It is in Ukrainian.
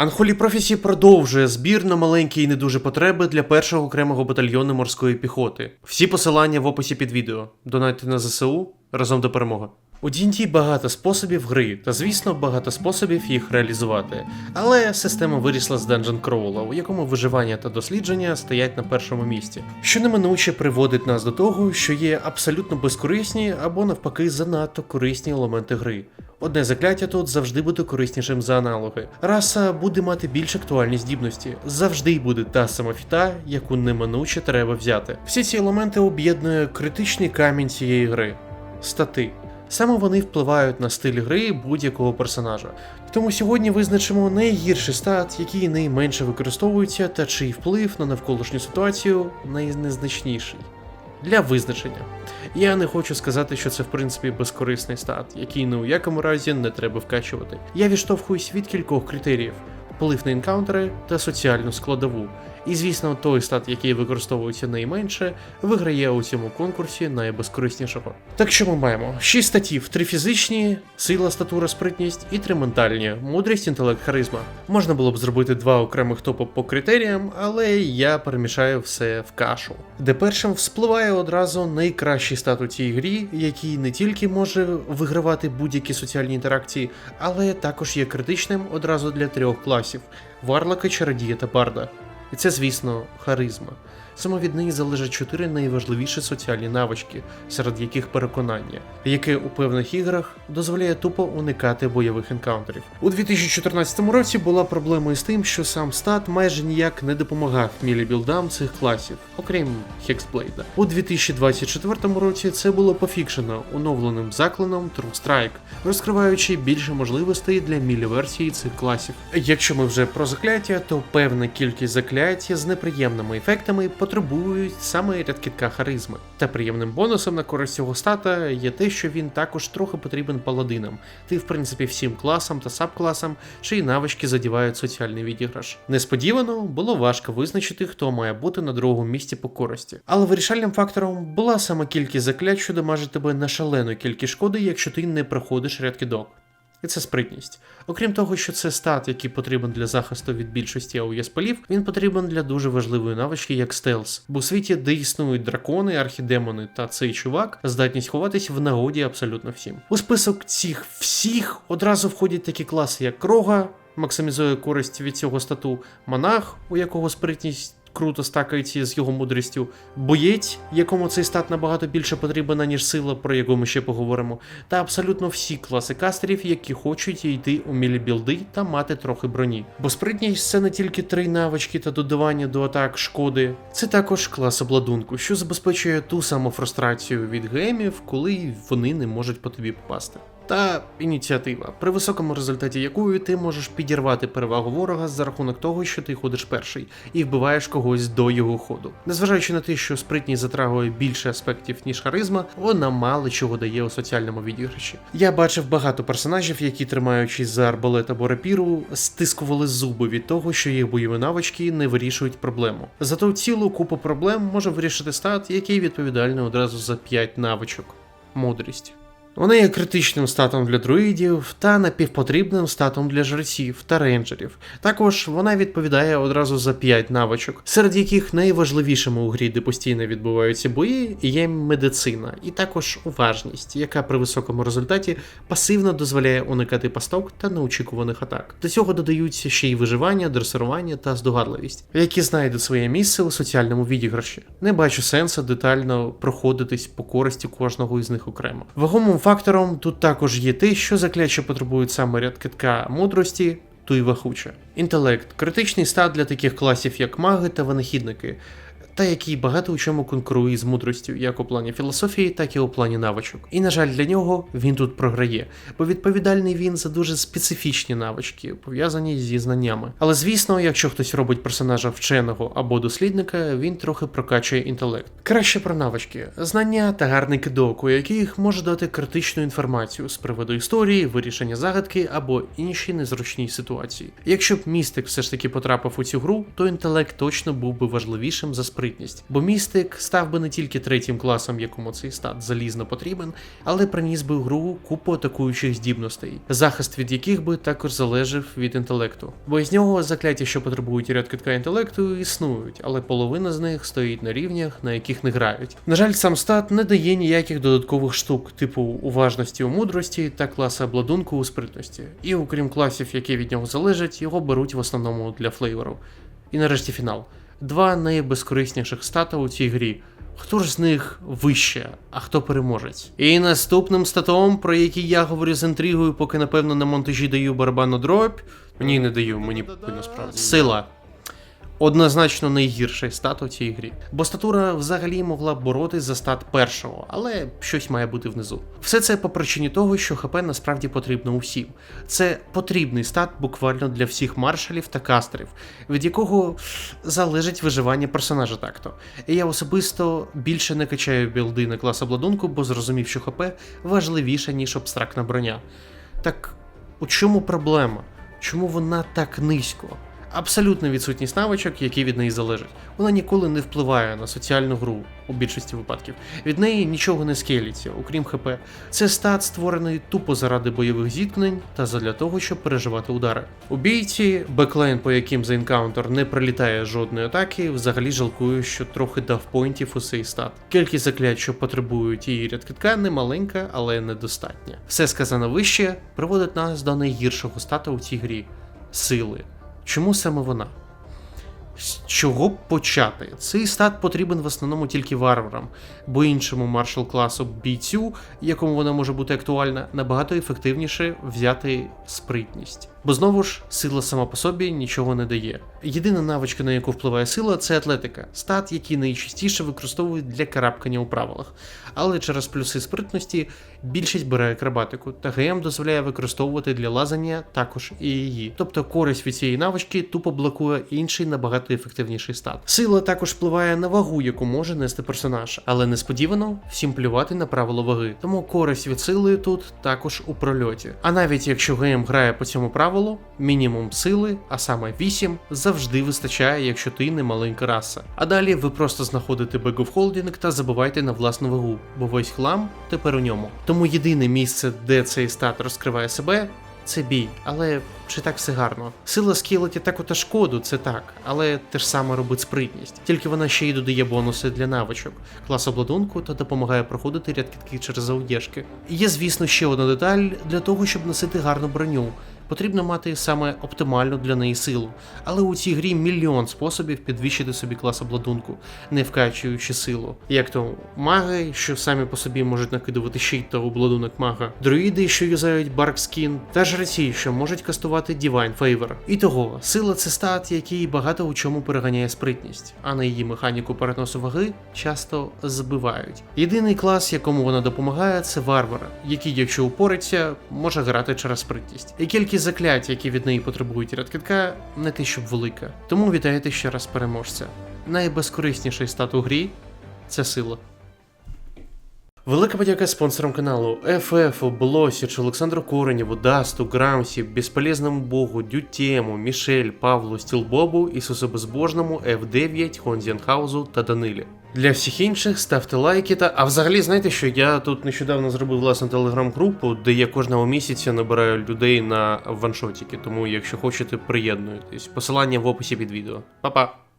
Unholy Prophecy продовжує збір на маленькі і не дуже потреби для першого окремого батальйону морської піхоти. Всі посилання в описі під відео. Донайте на ЗСУ разом до перемоги. У D&D багато способів гри, та звісно, багато способів їх реалізувати. Але система вирісла з Dungeon Crawl, у якому виживання та дослідження стоять на першому місці, що неминуче приводить нас до того, що є абсолютно безкорисні або навпаки занадто корисні елементи гри. Одне закляття тут завжди буде кориснішим за аналоги. Раса буде мати більш актуальні здібності. Завжди буде та сама фіта, яку неминуче треба взяти. Всі ці елементи об'єднує критичний камінь цієї гри стати. Саме вони впливають на стиль гри будь-якого персонажа. Тому сьогодні визначимо найгірший стат, який найменше використовується, та чий вплив на навколишню ситуацію найнезначніший. Для визначення. Я не хочу сказати, що це в принципі безкорисний стат, який ні у якому разі не треба вкачувати. Я відштовхуюсь від кількох критеріїв: вплив на енкаунтери та соціальну складову. І звісно, той стат, який використовується найменше, виграє у цьому конкурсі найбезкориснішого. Так що ми маємо 6 статів: 3 фізичні, сила, статура, спритність і 3 ментальні, мудрість, інтелект, харизма. Можна було б зробити два окремих топи по критеріям, але я перемішаю все в кашу. Де першим вспливає одразу найкращий стат у цій грі, який не тільки може вигравати будь-які соціальні інтеракції, але також є критичним одразу для трьох класів: варлока, чародія та барда. І це, звісно, харизма. Саме від неї залежать чотири найважливіші соціальні навички, серед яких переконання, яке у певних іграх дозволяє тупо уникати бойових енкаунтерів. У 2014 році була проблема із тим, що сам стат майже ніяк не допомагав мілібілдам цих класів, окрім Хексблейда. У 2024 році це було пофікшено оновленим заклином True Strike, розкриваючи більше можливостей для мілі-версії цих класів. Якщо ми вже про закляття, то певна кількість закляття з неприємними ефектами потребують саме рядкітка харизми. Та приємним бонусом на користь цього стата є те, що він також трохи потрібен паладинам, ти в принципі всім класам та сабкласам, чиї навички задівають соціальний відіграш. Несподівано було важко визначити, хто має бути на другому місці по користі. Але вирішальним фактором була саме кількість заклять, що дамажить тебе на шалену кількість шкоди, якщо ти не проходиш рядкидок. І це спритність. Окрім того, що це стат, який потрібен для захисту від більшості АОЄ спалів, він потрібен для дуже важливої навички, як стелс. Бо у світі, де існують дракони, архідемони та цей чувак, здатність ховатись в нагоді абсолютно всім. У список цих всіх одразу входять такі класи, як крога, максимізує користь від цього стату, монах, у якого спритність. Круто стакається з його мудрістю, боєць, якому цей стат набагато більше потрібен, ніж сила, про яку ми ще поговоримо, та абсолютно всі класи кастерів, які хочуть йти у мілі-білди та мати трохи броні. Бо спритність це не тільки три навички та додавання до атак шкоди, це також клас обладунку, що забезпечує ту саму фрустрацію від геймів, коли вони не можуть по тобі попасти. Та ініціатива, при високому результаті якої ти можеш підірвати перевагу ворога за рахунок того, що ти ходиш перший і вбиваєш когось до його ходу. Незважаючи на те, що спритність затрагує більше аспектів, ніж харизма, вона мало чого дає у соціальному відіграші. Я бачив багато персонажів, які, тримаючись за арбалет або рапіру, стискували зуби від того, що їх бойові навички не вирішують проблему. Зато цілу купу проблем може вирішити стат, який відповідальний одразу за 5 навичок. Мудрість. Вона є критичним статом для друїдів та напівпотрібним статом для жреців та рейнджерів. Також вона відповідає одразу за 5 навичок, серед яких найважливішими у грі, де постійно відбуваються бої, є медицина, і також уважність, яка при високому результаті пасивно дозволяє уникати пасток та неочікуваних атак. До цього додаються ще й виживання, дресирування та здогадливість, які знайдуть своє місце у соціальному відіграші. Не бачу сенсу детально проходитись по користі кожного із них окремо. Вагомим фактором тут також є те, що закляття потребують саме рядкитка мудрості, туй вахуча. Інтелект критичний стат для таких класів, як маги та винахідники. Та який багато у чому конкурує з мудростю, як у плані філософії, так і у плані навичок. І, на жаль, для нього він тут програє, бо відповідальний він за дуже специфічні навички, пов'язані зі знаннями. Але звісно, якщо хтось робить персонажа вченого або дослідника, він трохи прокачує інтелект. Краще про навички, знання та гарний кидок, у яких може дати критичну інформацію з приводу історії, вирішення загадки або інші незручні ситуації. Якщо б містик все ж таки потрапив у цю гру, то інтелект точно був би важливішим за спритність. Спритність. Бо містик став би не тільки третім класом, якому цей стат залізно потрібен, але приніс би в гру купу атакуючих здібностей, захист від яких би також залежав від інтелекту. Бо із нього закляття, що потребують ряд китка інтелекту, існують, але половина з них стоїть на рівнях, на яких не грають. На жаль, сам стат не дає ніяких додаткових штук, типу уважності у мудрості та класа обладунку у спритності. І окрім класів, які від нього залежать, його беруть в основному для флейвору. І нарешті фінал. Два найбезкорисніших стата у цій грі. Хто ж з них вище, а хто переможець? І наступним статом, про який я говорю з інтригою, поки напевно на монтажі даю барабанну дробь. Ні, не даю, мені насправді. Сила. Однозначно найгірший стат у цій грі. Бо статура взагалі могла б боротись за стат першого, але щось має бути внизу. Все це по причині того, що ХП насправді потрібно усім. Це потрібний стат буквально для всіх маршалів та кастерів, від якого залежить виживання персонажа такто. І я особисто більше не качаю білди на клас обладунку, бо зрозумів, що ХП важливіше, ніж абстрактна броня. Так у чому проблема? Чому вона так низько? Абсолютна відсутність навичок, які від неї залежать. Вона ніколи не впливає на соціальну гру у більшості випадків. Від неї нічого не скеліться, окрім ХП. Це стат створений тупо заради бойових зіткнень та задля того, щоб переживати удари. У бійці, беклейн, по яким за енкаунтер не прилітає жодної атаки, взагалі жалкую, що трохи дав поінтів у цей стат. Кількість заклять, що потребують її рядкитка, не маленька, але недостатня. Все сказане вище приводить нас до найгіршого стата у цій грі сили. Чому саме вона? З чого почати? Цей стат потрібен в основному тільки варварам, бо іншому маршал класу бійцю, якому вона може бути актуальна, набагато ефективніше взяти спритність. Бо знову ж сила сама по собі нічого не дає. Єдина навичка, на яку впливає сила, це атлетика, стат, який найчастіше використовують для карабкання у правилах. Але через плюси спритності більшість бере акробатику, та ГМ дозволяє використовувати для лазання також і її. Тобто користь від цієї навички тупо блокує інший набагато ефективніший стат. Сила також впливає на вагу, яку може нести персонаж, але несподівано всім плювати на правило ваги. Тому користь від сили тут також у прольоті. А навіть якщо ГМ грає по цьому правилу, мінімум сили, а саме 8, завжди вистачає, якщо ти не маленька раса. А далі ви просто знаходите Holding та забивайте на власну вагу, бо весь хлам тепер у ньому. Тому єдине місце, де цей стат розкриває себе, це бій, але чи так все гарно? Сила скілить атаку та шкоду, це так, але те ж саме робить спритність. Тільки вона ще й додає бонуси для навичок, клас обладунку та допомагає проходити ряд через аудєшки. Є, звісно, ще одна деталь для того, щоб носити гарну броню. Потрібно мати саме оптимальну для неї силу, але у цій грі мільйон способів підвищити собі клас обладунку, не вкачуючи силу. Як то маги, що самі по собі можуть накидувати щит та обладунок мага, друїди, що юзають Skin, та жреці, що можуть кастувати Divine Favor. І того, сила це стат, який багато у чому переганяє спритність, а на її механіку переносу ваги часто збивають. Єдиний клас, якому вона допомагає, це варвара, який, якщо упориться, може грати через спритність. І кількість заклять, які від неї потребують рядкитка, не те щоб велика. Тому вітаєте ще раз переможця. Найбезкорисніший стат у грі це сила. Велика подяка спонсорам каналу ФФ, Блосіч, Олександру Коренєву, Дасту, Грамсі, Безполезному Богу, Дютєму, Мішель, Павлу, Стілбобу, Ісусу Безбожному, F9, Хонзіанхаузу та Данилі. Для всіх інших ставте лайки та. А взагалі, знаєте що? Я тут нещодавно зробив власну телеграм-групу, де я кожного місяця набираю людей на ваншотики. Тому, якщо хочете, приєднуйтесь. Посилання в описі під відео. Па-па!